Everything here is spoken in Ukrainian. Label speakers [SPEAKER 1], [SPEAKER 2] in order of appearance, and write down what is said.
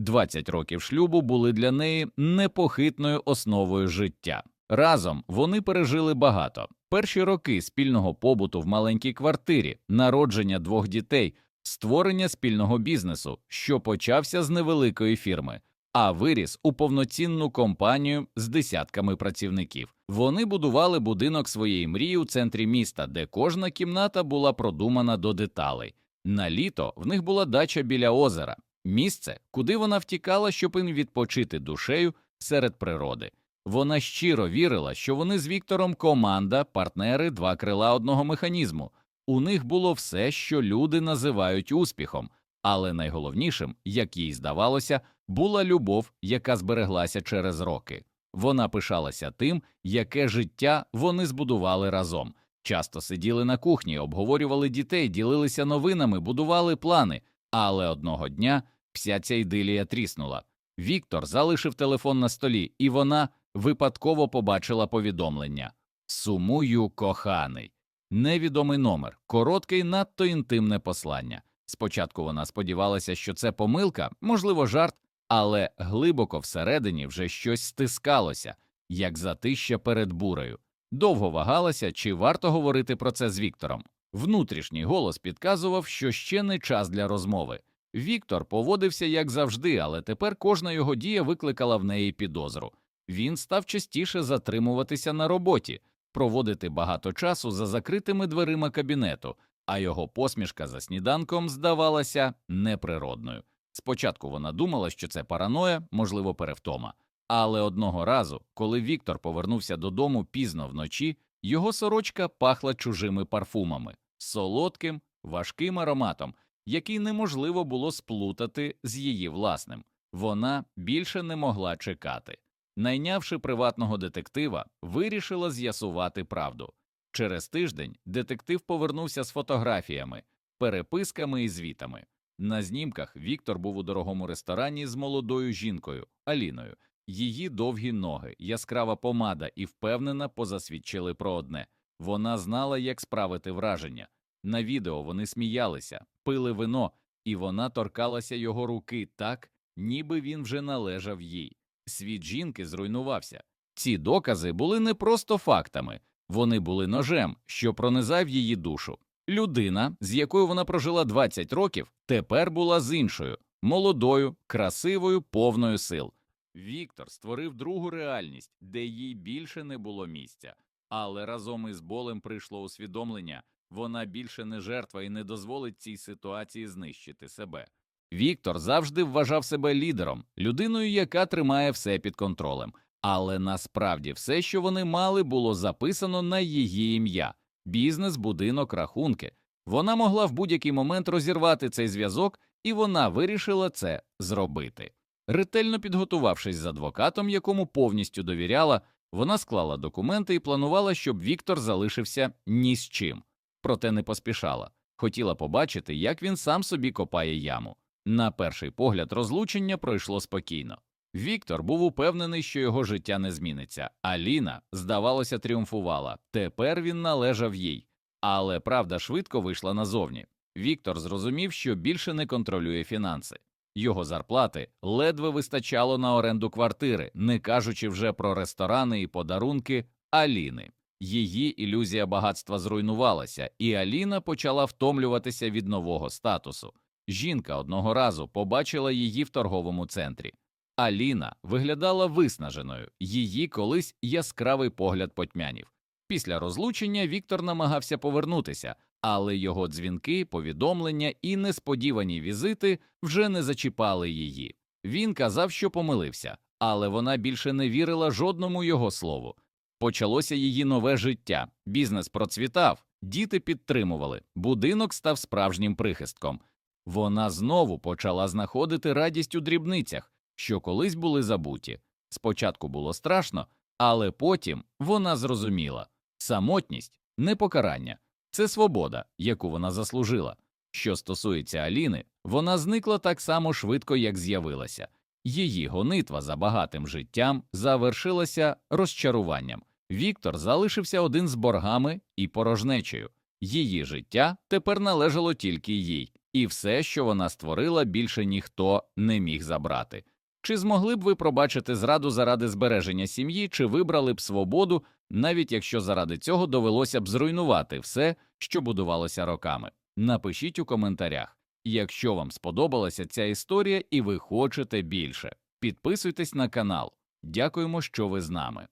[SPEAKER 1] 20 років шлюбу були для неї непохитною основою життя. Разом вони пережили багато. Перші роки спільного побуту в маленькій квартирі, народження двох дітей, створення спільного бізнесу, що почався з невеликої фірми, а виріс у повноцінну компанію з десятками працівників. Вони будували будинок своєї мрії у центрі міста, де кожна кімната була продумана до деталей. На літо в них була дача біля озера, місце, куди вона втікала, щоб і відпочити душею серед природи. Вона щиро вірила, що вони з Віктором команда, партнери, два крила одного механізму. У них було все, що люди називають успіхом, але найголовнішим, як їй здавалося, була любов, яка збереглася через роки. Вона пишалася тим, яке життя вони збудували разом. Часто сиділи на кухні, обговорювали дітей, ділилися новинами, будували плани. Але одного дня вся ця ідилія тріснула. Віктор залишив телефон на столі, і вона випадково побачила повідомлення Сумую, коханий. Невідомий номер, коротке й надто інтимне послання. Спочатку вона сподівалася, що це помилка, можливо, жарт, але глибоко всередині вже щось стискалося, як затища перед бурею. Довго вагалася, чи варто говорити про це з Віктором. Внутрішній голос підказував, що ще не час для розмови. Віктор поводився як завжди, але тепер кожна його дія викликала в неї підозру. Він став частіше затримуватися на роботі, проводити багато часу за закритими дверима кабінету, а його посмішка за сніданком здавалася неприродною. Спочатку вона думала, що це параноя, можливо, перевтома. Але одного разу, коли Віктор повернувся додому пізно вночі, його сорочка пахла чужими парфумами, солодким, важким ароматом, який неможливо було сплутати з її власним. Вона більше не могла чекати. Найнявши приватного детектива, вирішила з'ясувати правду. Через тиждень детектив повернувся з фотографіями, переписками і звітами. На знімках Віктор був у дорогому ресторані з молодою жінкою Аліною. Її довгі ноги, яскрава помада і впевнена позасвідчили про одне вона знала, як справити враження. На відео вони сміялися, пили вино, і вона торкалася його руки так, ніби він вже належав їй. Світ жінки зруйнувався. Ці докази були не просто фактами, вони були ножем, що пронизав її душу. Людина, з якою вона прожила 20 років, тепер була з іншою, молодою, красивою, повною сил. Віктор створив другу реальність, де їй більше не було місця, але разом із болем прийшло усвідомлення вона більше не жертва і не дозволить цій ситуації знищити себе. Віктор завжди вважав себе лідером, людиною, яка тримає все під контролем. Але насправді все, що вони мали, було записано на її ім'я бізнес, будинок, рахунки. Вона могла в будь-який момент розірвати цей зв'язок, і вона вирішила це зробити. Ретельно підготувавшись з адвокатом, якому повністю довіряла, вона склала документи і планувала, щоб Віктор залишився ні з чим. Проте не поспішала. Хотіла побачити, як він сам собі копає яму. На перший погляд, розлучення пройшло спокійно. Віктор був упевнений, що його життя не зміниться, а Ліна, здавалося, тріумфувала. Тепер він належав їй. Але правда швидко вийшла назовні. Віктор зрозумів, що більше не контролює фінанси. Його зарплати ледве вистачало на оренду квартири, не кажучи вже про ресторани і подарунки Аліни. Її ілюзія багатства зруйнувалася, і Аліна почала втомлюватися від нового статусу. Жінка одного разу побачила її в торговому центрі. Аліна виглядала виснаженою, її колись яскравий погляд потьмянів. Після розлучення Віктор намагався повернутися, але його дзвінки, повідомлення і несподівані візити вже не зачіпали її. Він казав, що помилився, але вона більше не вірила жодному його слову. Почалося її нове життя, бізнес процвітав, діти підтримували, будинок став справжнім прихистком. Вона знову почала знаходити радість у дрібницях, що колись були забуті. Спочатку було страшно, але потім вона зрозуміла самотність не покарання, це свобода, яку вона заслужила. Що стосується Аліни, вона зникла так само швидко, як з'явилася. Її гонитва за багатим життям завершилася розчаруванням. Віктор залишився один з боргами і порожнечею. Її життя тепер належало тільки їй. і все, що вона створила, більше ніхто не міг забрати. Чи змогли б ви пробачити зраду заради збереження сім'ї, чи вибрали б свободу, навіть якщо заради цього довелося б зруйнувати все, що будувалося роками? Напишіть у коментарях. Якщо вам сподобалася ця історія і ви хочете більше, підписуйтесь на канал. Дякуємо, що ви з нами.